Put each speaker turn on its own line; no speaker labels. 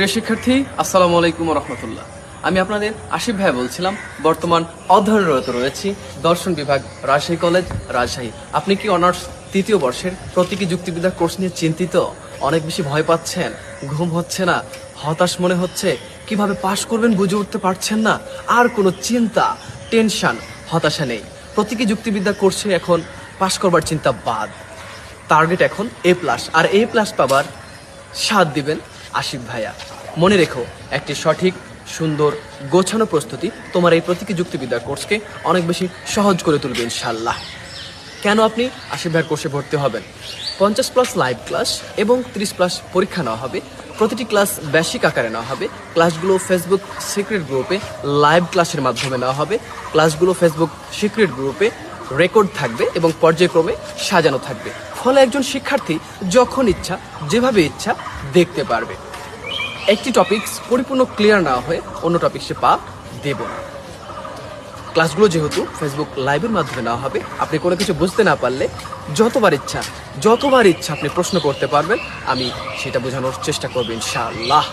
প্রিয় শিক্ষার্থী, আসসালামু আলাইকুম রহমতুল্লাহ। আমি আপনাদের আশিফ ভাই বলছিলাম, বর্তমান অধ্যয়নরত রয়েছি দর্শন বিভাগ, রাজশাহী কলেজ, রাজশাহী। আপনি কি অনার্স তৃতীয় বর্ষের প্রতীকী যুক্তিবিদ্যা কোর্স নিয়ে চিন্তিত? অনেক বেশি ভয় পাচ্ছেন, ঘুম হচ্ছে না, হতাশ মনে হচ্ছে, কীভাবে পাশ করবেন বুঝে উঠতে পারছেন না, আর কোনো চিন্তা, টেনশন, হতাশা নেই। প্রতীকী যুক্তিবিদ্যা কোর্সে এখন পাশ করবার চিন্তা বাদ। টার্গেট এখন এ প্লাস আর এ প্লাস পাবার সাথ দিবেন আশিফ ভাইয়া। মনে রেখো, একটি সঠিক, সুন্দর, গোছানো প্রস্তুতি তোমার এই প্রতীকী যুক্তিবিদ্যার কোর্সকে অনেক বেশি সহজ করে তুলবে ইনশাল্লাহ কেন আপনি আশিফ ভাইয়ের কোর্সে ভর্তি হবেন? পঞ্চাশ প্লাস লাইভ ক্লাস এবং তিরিশ প্লাস পরীক্ষা নেওয়া হবে, প্রতিটি ক্লাস বেসিক আকারে নেওয়া হবে ক্লাসগুলো ফেসবুক সিক্রেট গ্রুপে লাইভ ক্লাসের মাধ্যমে নেওয়া হবে ক্লাসগুলো ফেসবুক সিক্রেট গ্রুপে রেকর্ড থাকবে এবং পর্যায়ক্রমে সাজানো থাকবে। ফলে একজন শিক্ষার্থী যখন ইচ্ছা, যেভাবে ইচ্ছা, দেখতে পারবে। একটি টপিকস পরিপূর্ণ ক্লিয়ার না হয়ে অন্য টপিক্সে পা দেব না। ক্লাসগুলো যেহেতু ফেসবুক লাইভের মাধ্যমে নেওয়া হবে, আপনি কোনো কিছু বুঝতে না পারলে যতবার ইচ্ছা যতবার ইচ্ছা আপনি প্রশ্ন করতে পারবেন, আমি সেটা বোঝানোর চেষ্টা করব ইনশাআল্লাহ।